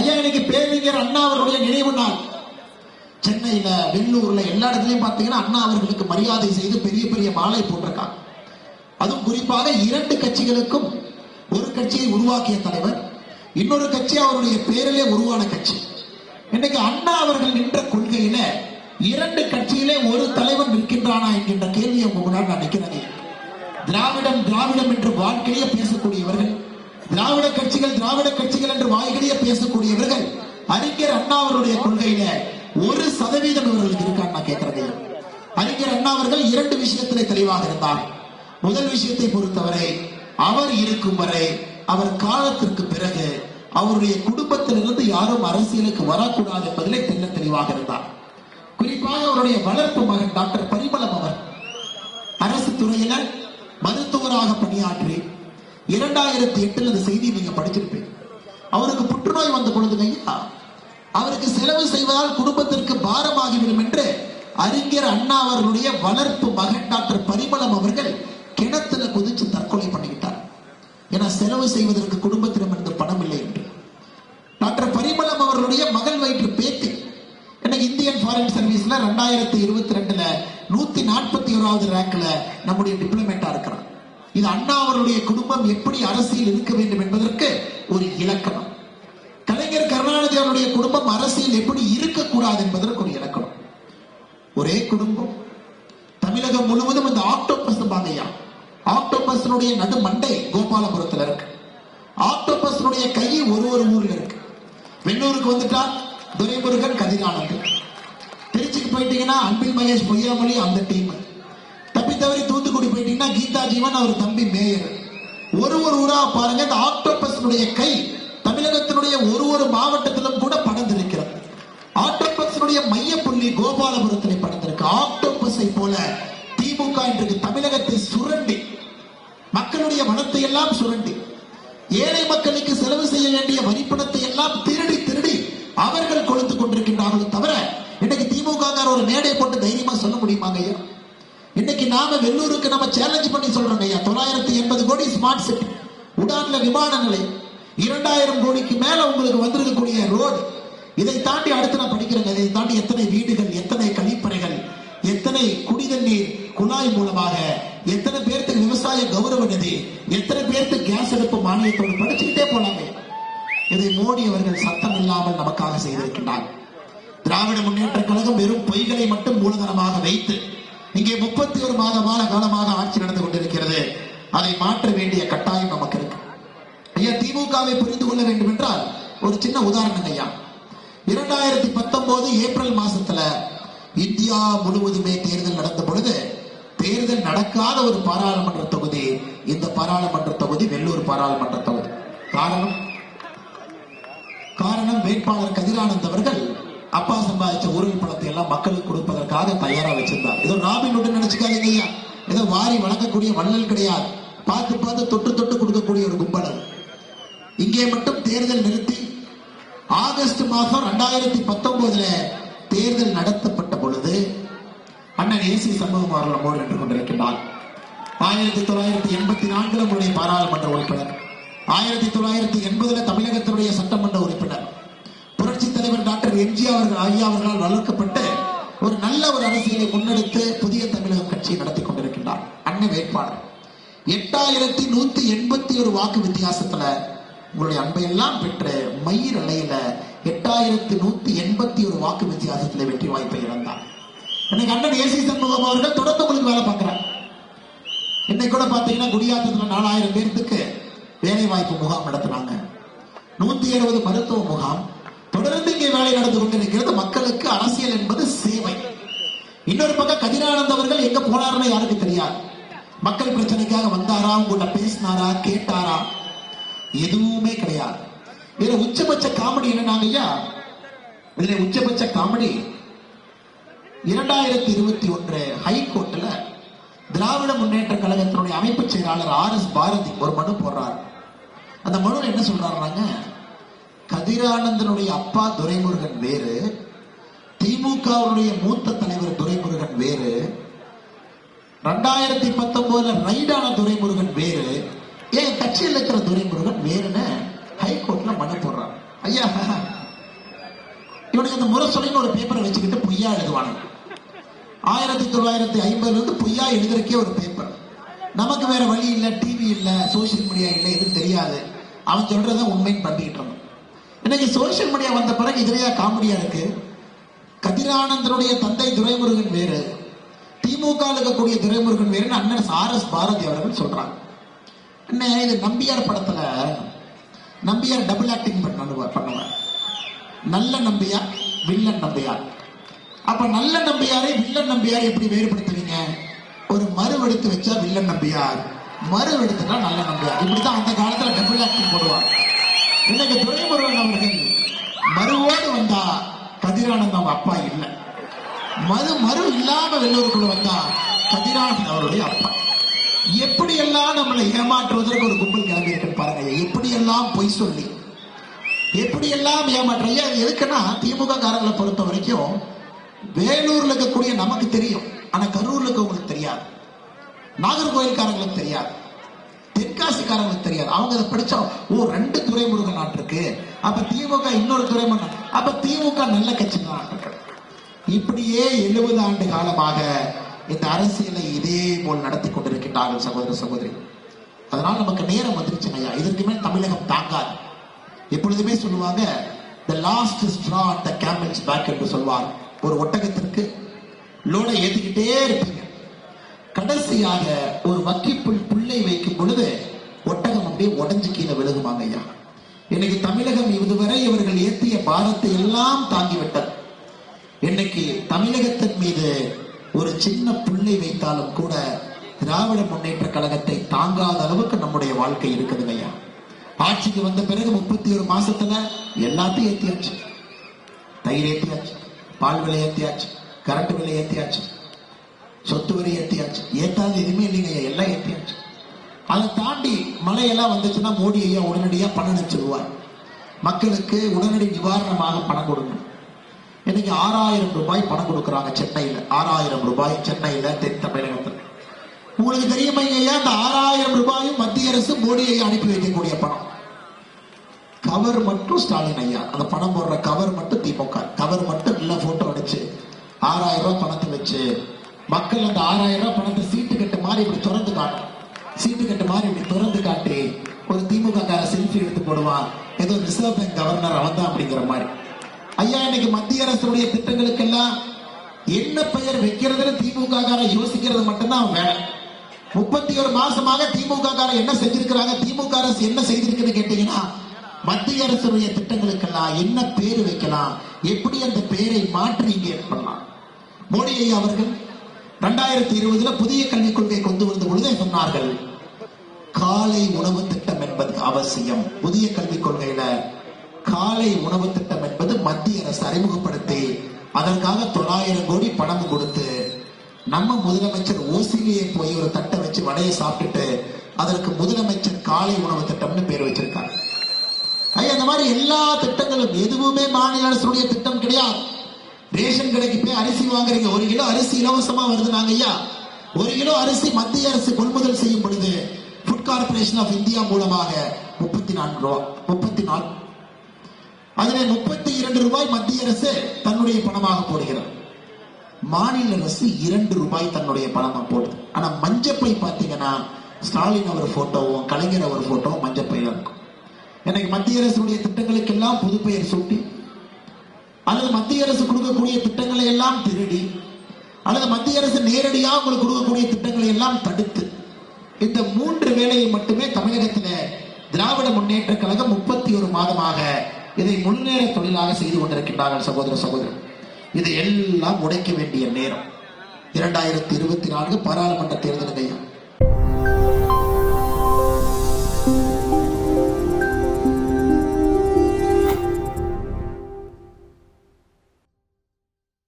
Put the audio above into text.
ஐயா எனக்கு பேரறிஞர் அண்ணா அவர்களுடைய நினைவு நாள். சென்னையில வெள்ளூர்ல எல்லா இடத்துலயும் பாத்தீங்கன்னா அண்ணா அவர்களுக்கு மரியாதை செய்து பெரிய பெரிய மாலை போட்டிருக்காங்க. அதுவும் குறிப்பாக இரண்டு கட்சிகளுக்கும் ஒரு கட்சியை உருவாக்கிய தலைவர் இன்னொரு கட்சி அவருடைய பேரிலே உருவான கட்சி. இன்னைக்கு அண்ணா அவர்கள் நின்ற கொள்கையில இரண்டு கட்சியிலே ஒரு தலைவன் நிற்கின்றானா என்கின்ற கேள்வியை உங்க முன்னாடி நான் நிற்கிறேன் திராவிடம் திராவிடம் என்று வாழ்க்கையே பேசக்கூடியவர்கள் திராவிட கட்சிகள் திராவிட கட்சிகள் என்று வாய்களியே பேசக்கூடியவர்கள் அறிஞர் அண்ணா அவருடைய கொள்கையில ஒரு சதவீதம் இவர்களுக்கு இருக்கான்னு நான் கேட்கிறேன் அறிஞர் அண்ணா அவர்கள் இரண்டு விஷயத்திலே தெளிவாக இருந்தார். முதல் விஷயத்தை பொறுத்தவரை அவர் இருக்கும் வரை அவர் காலத்திற்கு பிறகு அவருடைய குடும்பத்திலிருந்து யாரும் அரசியலுக்கு வரக்கூடாது என்பதிலே தெல்ல தெளிவாக இருந்தார். குறிப்பாக அவருடைய வளர்ப்பு மகன் டாக்டர் பரிமளம் அவர் அரசு துறையினர் மருத்துவராக பணியாற்றி இரண்டாயிரத்தி எட்டுல இந்த செய்தி நீங்க படிச்சிருப்பீங்க. அவருக்கு புற்றுநோய் வந்த பொழுதுங்கய்யா அவருக்கு செலவு செய்வதால் குடும்பத்திற்கு பாரமாகிவிடும் என்று அறிஞர் அண்ணா அவர்களுடைய வளர்ப்பு மகன் டாக்டர் பரிமளம் அவர்கள் கிணத்துல குதிச்சு தற்கொலை பண்ணிக்கிட்டார். ஏன்னா செலவு செய்வதற்கு குடும்பத்திடம் இருந்த பணம் இல்லை என்று. டாக்டர் பரிமளம் அவர்களுடைய மகள் வயிற்று பேத்தி. எனக்கு இந்தியன் ஃபாரின் சர்வீஸ்ல ரெண்டாயிரத்தி இருபத்தி ரெண்டுல நூத்தி நாற்பத்தி ஓராவது ரேங்க்ல நம்முடைய டிப்ளமேட்டா இருக்கிறார் இது அண்ணா அவருடைய குடும்பம் எப்படி அரசியல் இருக்க வேண்டும் என்பதற்கு ஒரு இலக்கணம். கலைஞர் கருணாநிதி அவருடைய குடும்பம் அரசியல் எப்படி இருக்கக்கூடாது என்பதற்கு ஒரு இலக்கணம். ஒரே குடும்பம். தமிழகம் முழுவதும் இந்த ஆக்டோபஸ் பாங்கையா ஆக்டோபஸ்னுடைய நடு மண்டை கோபாலபுரத்துல இருக்கு. ஆக்டோபஸ்னுடைய கை ஒரு ஒரு ஊர்ல இருக்கு. வெள்ளூருக்கு வந்துட்டா துரைமுருகன் கதிரானந்த் திருச்சிக்கு போயிட்டீங்கன்னா அன்பில் மகேஷ் பொய்யாமொழி அந்த டீம். என்ன கீதா ஜீவன் அவர் தம்பி மேயர். ஒரு ஒரு ஊரா பாருங்க இந்த ஆக்டோபஸினுடைய கை தமிழகத்தினுடைய ஒரு ஒரு மாவட்டத்திலும் கூட படர்ந்திருக்கிறது. ஆக்டோபஸினுடைய மைய புள்ளி கோபாலபுரத்திலே படர்ந்திருக்கு. ஆக்டோபஸை போல திமுக இன்றைக்கு தமிழகத்தை சுரண்டி மக்களுடைய வனத்தை எல்லாம் சுரண்டி ஏழை மக்களுக்கு செலவு செய்ய வேண்டிய வரிப்பணத்தை எல்லாம் திருடி திருடி அவர்கள் கொழுத்து கொண்டிருக்கின்றார்கள் தவிர இன்னைக்கு திமுக ஒரு மேடை போட்டு தைரியமா சொல்ல முடியுமாங்க ஐயா? இன்னைக்கு நாம வெள்ளூருக்கு நம்ம சேலஞ்ச் பண்ணி சொல்றோம் ஐயா. தொள்ளாயிரத்தி எண்பது கோடி ஸ்மார்ட் சிட்டி உடான்ல விமான நிலையம் இரண்டாயிரம் கோடிக்கு மேல உங்களுக்கு வந்திருக்கக்கூடிய ரோடு இதை தாண்டி அடுத்து நான் படிக்கிறேங்க. இதை தாண்டி எத்தனை வீடுகள் எத்தனை கழிப்பறைகள் எத்தனை குடிதண்ணீர் குழாய் மூலமாக எத்தனை பேர்த்துக்கு விவசாய கௌரவ நிதி எத்தனை பேர்த்துக்கு கேஸ் அடுப்பு மானியத்தோடு படிச்சுக்கிட்டே போலாமே. இதை மோடி அவர்கள் சத்தம் இல்லாமல் நமக்காக செய்திருக்கிறார் திராவிட முன்னேற்ற கழகம் வெறும் பொய்களை மட்டும் மூலதனமாக வைத்து இங்கே முப்பத்தி ஒரு மாதமான காலமாக ஆட்சி நடந்து கொண்டிருக்கிறது. அதை மாற்ற வேண்டிய கட்டாயம் நமக்கு இருக்கு ஐயா திமுகவை புரிந்து கொள்ள வேண்டும் என்றால் ஒரு சின்ன உதாரணம் ஐயா. இரண்டாயிரத்தி பத்தொன்பது ஏப்ரல் மாசத்துல இந்தியா முழுவதுமே தேர்தல் நடந்த பொழுது தேர்தல் நடக்காத ஒரு பாராளுமன்ற தொகுதி இந்த பாராளுமன்ற தொகுதி வெள்ளூர் பாராளுமன்ற தொகுதி. காரணம்? காரணம் வேட்பாளர் கதிரானந்த் அவர்கள் அப்பா சம்பாதிச்ச ஊழல் பணத்தை எல்லாம் மக்களுக்கு கொடுப்பதற்காக தயாரா வச்சிருந்தார். ஏதோ ராபின் உடன் நினைச்சுக்காதீங்க ஐயா. ஏதோ வாரி வழங்கக்கூடிய வள்ளல் கிடையாது. பார்த்து பார்த்து தொட்டு தொட்டு கொடுக்கக்கூடிய ஒரு கும்பல் இங்கே மட்டும் தேர்தல் நிறுத்தி ஆகஸ்ட் மாதம் ரெண்டாயிரத்தி பத்தொன்பதுல தேர்தல் நடத்தப்பட்ட பொழுது அண்ணன் ஏசி சண்முகம் அவர்கள் நம்மோடு நின்று கொண்டிருக்கின்றார். ஆயிரத்தி தொள்ளாயிரத்தி எண்பத்தி நான்குல நம்முடைய பாராளுமன்ற உறுப்பினர். ஆயிரத்தி தொள்ளாயிரத்தி எண்பதுல தமிழகத்தினுடைய சட்டமன்ற உறுப்பினர். தலைவர் டாக்டர் எம்ஜிஆர் அவர்கள் ஐயா அவர்களால் வளர்க்கப்பட்டு ஒரு நல்ல ஒரு அரசியலை முன்னெடுத்து புதிய தமிழகம் கட்சியை நடத்தி கொண்டிருக்கின்றார். அண்ணன் வேட்பாளர். எட்டாயிரத்தி நூத்தி எண்பத்தி ஒரு வாக்கு வித்தியாசத்துல உங்களுடைய அன்பையெல்லாம் பெற்று மயிர் அலையில எட்டாயிரத்தி நூத்தி எண்பத்தி ஒரு வாக்கு வித்தியாசத்துல வெற்றி வாய்ப்பை இழந்தார். இன்னைக்கு அண்ணன் ஏசி சண்முகம் அவர்கள் தொடர்ந்து உங்களுக்கு வேலை பார்க்கிறார். இன்னைக்கு கூட பாத்தீங்கன்னா குடியாத்தத்துல நாலாயிரம் பேர்த்துக்கு வேலை வாய்ப்பு முகாம் நடத்தினாங்க. நூத்தி எழுபது மருத்துவ முகாம் வேலை நடந்து கொண்டிருக்கிறது. மக்களுக்கு அரசியல் என்பது சேவை. இன்னொரு பக்கம் கதிரானந்த் அவர்கள் எங்க போனார்னு யாருக்கு தெரியாது? மக்கள் பிரச்சனைக்காக வந்தாரா? உங்கள்கிட்ட பேசினாரா? கேட்டாரா? எதுவுமே கிடையாது. இதுல உச்சபட்ச காமெடி என்னன்னாங்க ஐயா? இதுல உச்சபட்ச காமெடி. இரண்டாயிரத்தி இருபத்தி ஒன்று ஹைகோர்ட்ல திராவிட முன்னேற்ற கழகத்தினுடைய அமைப்பு செயலாளர் ஆர் எஸ் பாரதி ஒரு மனு போடுறார். அந்த மனு என்ன சொல்றாருனாங்க கதிரானந்தனுடைய அப்பா துரைமுருகன் வேறு திமுகவுடைய மூத்த தலைவர் துரைமுருகன் வேறு ரெண்டாயிரத்தி பத்தொன்பதுல ரைடான துரைமுருகன் வேறு ஏன் கட்சியில் இருக்கிற துரைமுருகன் வேறுன்னு ஹைகோர்ட்ல மனு போடுறான் ஐயா முரசொலின்னு ஒரு பேப்பரை வச்சுக்கிட்டு பொய்யா எழுதுவானுங்க. ஆயிரத்தி தொள்ளாயிரத்தி ஐம்பதுல இருந்து பொய்யா எழுதுறக்கே ஒரு பேப்பர் நமக்கு வேற வழி இல்ல டிவி இல்ல சோசியல் மீடியா இல்ல எதுவும் தெரியாது. அவன் சொல்றத உண்மைன்னு பண்ணிக்கிட்டு இருந்தான் இன்னைக்கு சோசியல் மீடியா வந்த பிறகு இதுலயா காமெடியா இருக்கு? கதிரானந்தனுடைய தந்தை துரைமுருகன் வேறு. திமுக இருக்கக்கூடிய துரைமுருகன் வேறுன்னு அண்ணன் ஆர் எஸ் பாரதி அவர்கள் சொல்றாங்க. அண்ணன் இது நம்பியார் படத்துல நம்பியார் டபுள் ஆக்டிங் பண்ணுவார் பண்ணுவார் நல்ல நம்பியார் வில்லன் நம்பியார் அப்ப நல்ல நம்பியாரை வில்லன் நம்பியார் எப்படி வேறுபடுத்துவீங்க ஒரு மறுவெடுத்து வச்சா வில்லன் நம்பியார் மறுவெடுத்துட்டா நல்ல நம்பியார். இப்படிதான் அந்த காலத்துல டபுள் ஆக்டிங் போடுவாங்க. இன்னைக்கு துரைமுருகன் அவர்கள் மறுவோடு வந்தா கதிரானந்தம் அப்பா இல்லை. மறு மறு இல்லாம வெள்ளூருக்குள்ள வந்தா கதிரானந்த் அவருடைய அப்பா. எப்படியெல்லாம் நம்மளை ஏமாற்றுவதற்கு ஒரு கும்பல் கிளம்பி இருக்குன்னு பாருங்க எப்படியெல்லாம் பொய் சொல்லி எப்படியெல்லாம் ஏமாற்றையா எதுக்குன்னா திமுக காரங்களை பொறுத்த வரைக்கும் வேலூர்ல இருக்கக்கூடிய நமக்கு தெரியும். ஆனா கரூர்ல இருக்கவங்களுக்கு தெரியாது. நாகர்கோயில்காரங்களுக்கு தெரியாது. தென்காசிக்காரங்களுக்கு தெரியாது. அவங்க அதை படிச்சா ஓ ரெண்டு துறைமுருகன் நாட்டு இருக்கு. அப்ப திமுக இன்னொரு துறைமுருகன் அப்ப திமுக நல்ல கட்சி தான் இப்படியே எழுபது ஆண்டு காலமாக இந்த அரசியலை இதே போல் நடத்தி கொண்டிருக்கின்றார்கள் சகோதர சகோதரி. அதனால நமக்கு நேரம் வந்துருச்சு ஐயா. இதற்கு மேல் தமிழகம் தாங்காது. எப்பொழுதுமே சொல்லுவாங்க the last straw at the camel's back என்று சொல்வார். ஒரு ஒட்டகத்திற்கு லோனை ஏத்திக்கிட்டே இருப்பீங்க. கடைசியாக ஒரு வக்கிப்புள் பொழுது ஒட்டகம் அப்படியே உடஞ்சு கீழே விழுகுமாங்க ஐயா. இன்னைக்கு தமிழகம் இதுவரை இவர்கள் ஏற்றிய பாரத்தை எல்லாம் தாங்கிவிட்டது. இன்னைக்கு தமிழகத்தின் மீது ஒரு சின்ன புள்ளை வைத்தாலும் கூட திராவிட முன்னேற்ற கழகத்தை தாங்காத அளவுக்கு நம்முடைய வாழ்க்கை இருக்குதுங்க ஐயா. ஆட்சிக்கு வந்த பிறகு முப்பத்தி ஒரு மாசத்துல எல்லாத்தையும் ஏத்தியாச்சு. தயிர் ஏத்தியாச்சு பால் விலை ஏத்தியாச்சு கரண்ட் விலை ஏத்தியாச்சு சொத்து வரி ஏத்தியாச்சு. ஏத்தாது எதுவுமே இல்லைங்க எல்லாம் ஏத்தியாச்சு. அதை தாண்டி மழையெல்லாம் வந்துச்சுன்னா மோடி ஐயா உடனடியா பணம் நினைச்சிருவார். மக்களுக்கு உடனடி நிவாரணமாக பணம் கொடுக்கணும். இன்னைக்கு ஆறாயிரம் ரூபாய் பணம் கொடுக்கறாங்க சென்னையில. ஆறாயிரம் ரூபாய் சென்னையில தென் தமிழகத்தில். உங்களுக்கு தெரியுமா ஐயா அந்த ஆறாயிரம் ரூபாயும் மத்திய அரசு மோடி ஐயா அனுப்பி வைக்கக்கூடிய பணம். கவர் மட்டும் ஸ்டாலின் ஐயா. அந்த பணம் போடுற கவர் மட்டும் திமுக. கவர் மட்டும் நல்ல போட்டோ அடிச்சு ஆறாயிரம் ரூபாய் பணத்தை வச்சு மக்கள் அந்த ஆறாயிரம் ரூபாய் பணத்தை சீட்டு கட்டு மாதிரி இப்படி திறந்து காட்டும் சீட்டு கட்டு மாதிரி இப்படி திறந்து காட்டி ஒரு திமுக கார செல்ஃபி எடுத்து போடுவான். ஏதோ ரிசர்வ் பேங்க் கவர்னர் அவன் தான் அப்படிங்கிற மாதிரி. ஐயா இன்னைக்கு மத்திய அரசுடைய திட்டங்களுக்கெல்லாம் என்ன பெயர் வைக்கிறதுன்னு திமுக கார யோசிக்கிறது மட்டும்தான் அவன் வேலை. முப்பத்தி ஒரு மாசமாக திமுக காரர் என்ன செஞ்சிருக்கிறாங்க? திமுக அரசு என்ன செய்திருக்குன்னு கேட்டீங்கன்னா மத்திய அரசுடைய திட்டங்களுக்கெல்லாம் என்ன பேர் வைக்கலாம்? எப்படி அந்த பெயரை மாற்றி இங்கே பண்ணலாம்? மோடி ஐயா அவர்கள் ரெண்டாயிரத்தி இருபதுல புதிய கல்விக் கொள்கை கொண்டு வந்த பொழுது சொன்னார்கள் காலை உணவு திட்டம் என்பது அவசியம். புதிய கல்விக் கொள்கையில காலை உணவு திட்டம் என்பது மத்திய அரசு அறிமுகப்படுத்தி அதற்காக தொள்ளாயிரம் கோடி பணம் கொடுத்து நம்ம முதலமைச்சர் ஓசிலியை போய் ஒரு தட்டை வச்சு வடையை சாப்பிட்டுட்டு அதற்கு முதலமைச்சர் காலை உணவு திட்டம்னு பேர் வச்சிருக்காங்க ஐயா இந்த மாதிரி எல்லா திட்டங்களும் எதுவுமே மாநில அரசுடைய திட்டம் கிடையாது. ரேஷன் கடைக்கு போய் அரிசி வாங்குறீங்க. ஒரு கிலோ அரிசி இலவசமா வருதுனாங்க ஐயா. ஒரு கிலோ அரிசி மத்திய அரசு கொள்முதல் செய்யும் பொழுது கார்பரேஷன் ஆஃப் இந்தியா மூலமாக முப்பத்தி நான்கு ரூபாய் முப்பத்தி நாலு அதிலே முப்பத்தி இரண்டு ரூபாய் மத்திய அரசு தன்னுடைய பணமாக போடுகிறது. மாநில அரசு இரண்டு ரூபாய் தன்னுடைய பணமா போடுது. ஆனா மஞ்சப்பை பாத்தீங்கன்னா ஸ்டாலின் அவர் போட்டோவும் கலைஞர் அவர் போட்டோவும் மஞ்சப்பையில இருக்கும். எனக்கு மத்திய அரசுடைய திட்டங்களுக்கு எல்லாம் புதுப்பெயர் சூட்டி அல்லது மத்திய அரசு கொடுக்கக்கூடிய திட்டங்களை எல்லாம் திருடி அல்லது மத்திய அரசு நேரடியாக உங்களுக்கு கொடுக்கக்கூடிய திட்டங்களை எல்லாம் தடுத்து இந்த மூன்று வேலையை மட்டுமே தமிழகத்தில திராவிட முன்னேற்ற கழகம் முப்பத்தி ஒரு மாதமாக இதை முன்னேற தொழிலாக செய்து கொண்டிருக்கின்றார்கள் சகோதர சகோதரர் இதை எல்லாம் உடைக்க வேண்டிய நேரம். இரண்டாயிரத்தி இருபத்தி நான்கு பாராளுமன்ற தேர்தலுக்கு